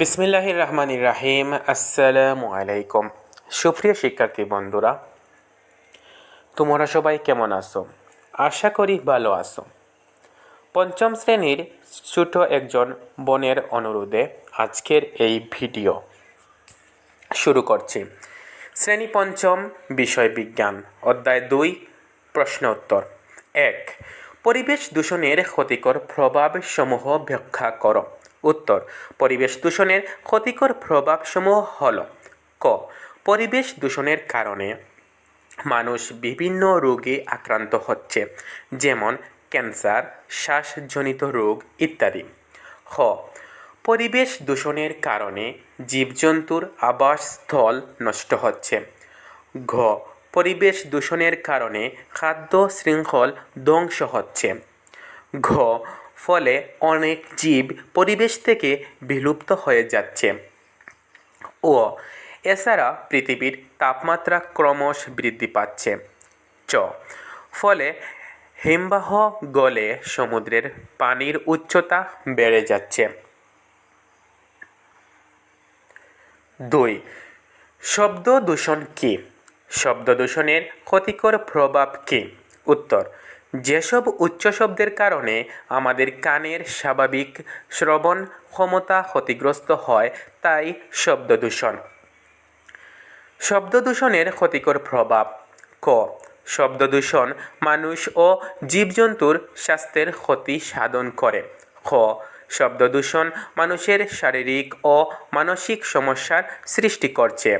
বিসমিল্লাহ রহমান রাহিম। আসসালামু আলাইকুম সুপ্রিয় শিক্ষার্থী বন্ধুরা, তোমরা সবাই কেমন আছো? আশা করি ভালো আছো। পঞ্চম শ্রেণির ছোট একজন বোনের অনুরোধে আজকের এই ভিডিও শুরু করছি। শ্রেণি পঞ্চম, বিষয় বিজ্ঞান, অধ্যায় দুই, প্রশ্ন উত্তর। এক, পরিবেশ দূষণের ক্ষতিকর প্রভাবসমূহ ব্যাখ্যা করো। উত্তর, পরিবেশ দূষণের ক্ষতিকর প্রভাবসমূহ হল ক, পরিবেশ দূষণের কারণে মানুষ বিভিন্ন রোগে আক্রান্ত হচ্ছে, যেমন ক্যান্সার, শ্বাসজনিত রোগ ইত্যাদি। খ, পরিবেশ দূষণের কারণে জীবজন্তুর আবাসস্থল নষ্ট হচ্ছে। ঘ, পরিবেশ দূষণের কারণে খাদ্য শৃঙ্খল ধ্বংস হচ্ছে। ঘ ফলে অনেক জীব পরিবেশ থেকে বিলুপ্ত হয়ে যাচ্ছে। ও, এছাড়া পৃথিবীর তাপমাত্রা ক্রমশ বৃদ্ধি পাচ্ছে। চ, ফলে হিমবাহ গলে সমুদ্রের পানির উচ্চতা বেড়ে যাচ্ছে। দুই, শব্দ দূষণ কী? শব্দ দূষণের ক্ষতিকর প্রভাব কী? উত্তর যেসব উচ্চ শব্দের কারণে আমাদের কানের স্বাভাবিক শ্রবণ ক্ষমতা ক্ষতিগ্রস্ত হয়, তাই শব্দ দূষণ। শব্দ দূষণের ক্ষতিকর প্রভাব ক। শব্দ দূষণ মানুষ ও জীবজন্তুর স্বাস্থ্যের ক্ষতি সাধন করে। খ। শব্দ দূষণ মানুষের শারীরিক ও মানসিক সমস্যার সৃষ্টি করছে।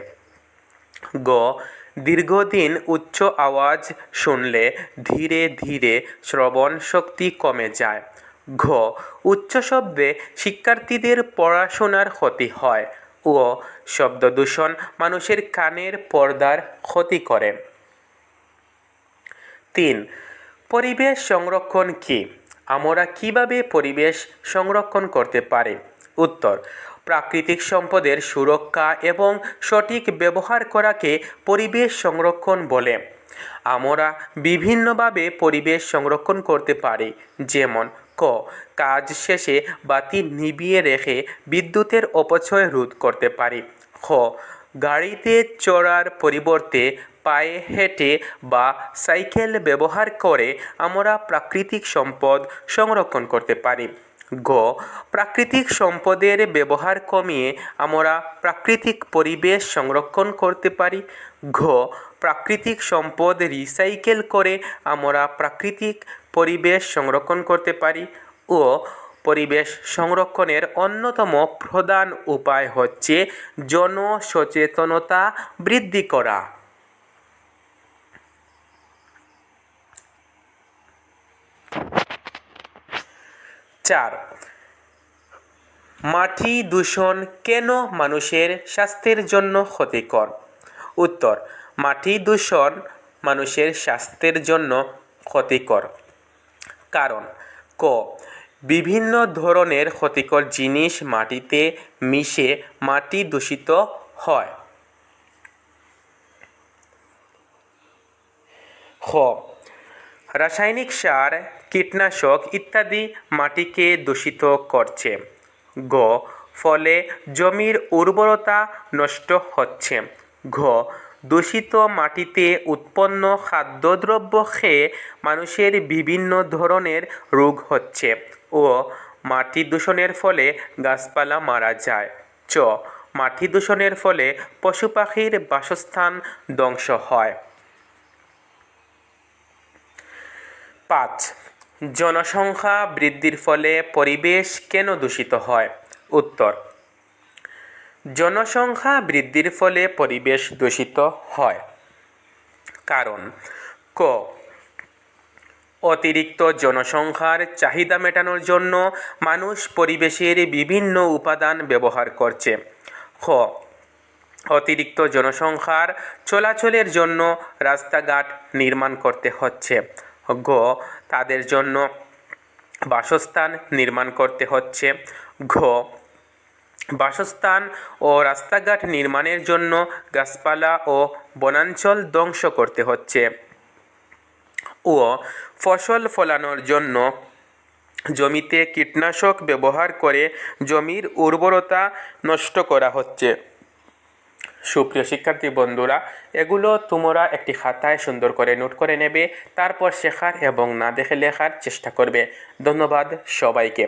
গ। দীর্ঘদিন উচ্চ আওয়াজ শুনলে ধীরে ধীরে শ্রবণ শক্তি কমে যায়। ঘ, উচ্চ শব্দে শিক্ষার্থীদের পড়াশোনার ক্ষতি হয় ও শব্দ দূষণ মানুষের কানের পর্দার ক্ষতি করে। তিন, পরিবেশ সংরক্ষণ কি? আমরা কীভাবে পরিবেশ সংরক্ষণ করতে পারি? উত্তর প্রাকৃতিক সম্পদের সুরক্ষা এবং সঠিক ব্যবহার করাকে পরিবেশ সংরক্ষণ বলে। আমরা বিভিন্নভাবে পরিবেশ সংরক্ষণ করতে পারি, যেমন ক, কাজ শেষে বাতি নিভিয়ে রেখে বিদ্যুতের অপচয় রোধ করতে পারি। খ, গাড়িতে চড়ার পরিবর্তে পায়ে হেঁটে বা সাইকেল ব্যবহার করে আমরা প্রাকৃতিক সম্পদ সংরক্ষণ করতে পারি। গ, প্রাকৃতিক সম্পদের ব্যবহার কমিয়ে আমরা প্রাকৃতিক পরিবেশ সংরক্ষণ করতে পারি। ঘ, প্রাকৃতিক সম্পদ রিসাইকেল করে আমরা প্রাকৃতিক পরিবেশ সংরক্ষণ করতে পারি। ও, পরিবেশ সংরক্ষণের অন্যতম প্রধান উপায় হচ্ছে জনসচেতনতা বৃদ্ধি করা। চার। মাটি দূষণ কেন মানুষের স্বাস্থ্যের জন্য ক্ষতিকর? উত্তর, মাটি দূষণ মানুষের স্বাস্থ্যের জন্য ক্ষতিকর। কারণ, ক, বিভিন্ন ধরনের ক্ষতিকর জিনিস মাটিতে মিশে মাটি দূষিত হয়। খ রাসায়নিক সার, কীটনাশক ইত্যাদি মাটিকে দূষিত করছে। গ ফলে জমির উর্বরতা নষ্ট হচ্ছে। ঘ, দূষিত মাটিতে উৎপন্ন খাদ্যদ্রব্য খেয়ে মানুষের বিভিন্ন ধরনের রোগ হচ্ছে ও মাটি দূষণের ফলে গাছপালা মারা যায়। চ, মাটি দূষণের ফলে পশু পাখির বাসস্থান ধ্বংস হয়। পাঁচ, জনসংখ্যা বৃদ্ধির ফলে পরিবেশ কেন দূষিত হয়? উত্তর, জনসংখ্যা বৃদ্ধির ফলে পরিবেশ দূষিত হয়। কারণ, ক, অতিরিক্ত জনসংখ্যার চাহিদা মেটানোর জন্য মানুষ পরিবেশের বিভিন্ন উপাদান ব্যবহার করছে। খ, অতিরিক্ত জনসংখ্যার চলাচলের জন্য রাস্তাঘাট নির্মাণ করতে হচ্ছে। গ তাদের জন্য বাসস্থান নির্মাণ করতে হচ্ছে। ঘ, বাসস্থান ও রাস্তাঘাট নির্মাণের জন্য গাছপালা ও বনাঞ্চল ধ্বংস করতে হচ্ছে। ও ফসল ফলানোর জন্য জমিতে কীটনাশক ব্যবহার করে জমির উর্বরতা নষ্ট করা হচ্ছে। সুপ্রিয় শিক্ষার্থী বন্ধুরা, এগুলো তোমরা একটি খাতায় সুন্দর করে নোট করে নেবে, তারপর শেখার এবং না দেখে লেখার চেষ্টা করবে। ধন্যবাদ সবাইকে।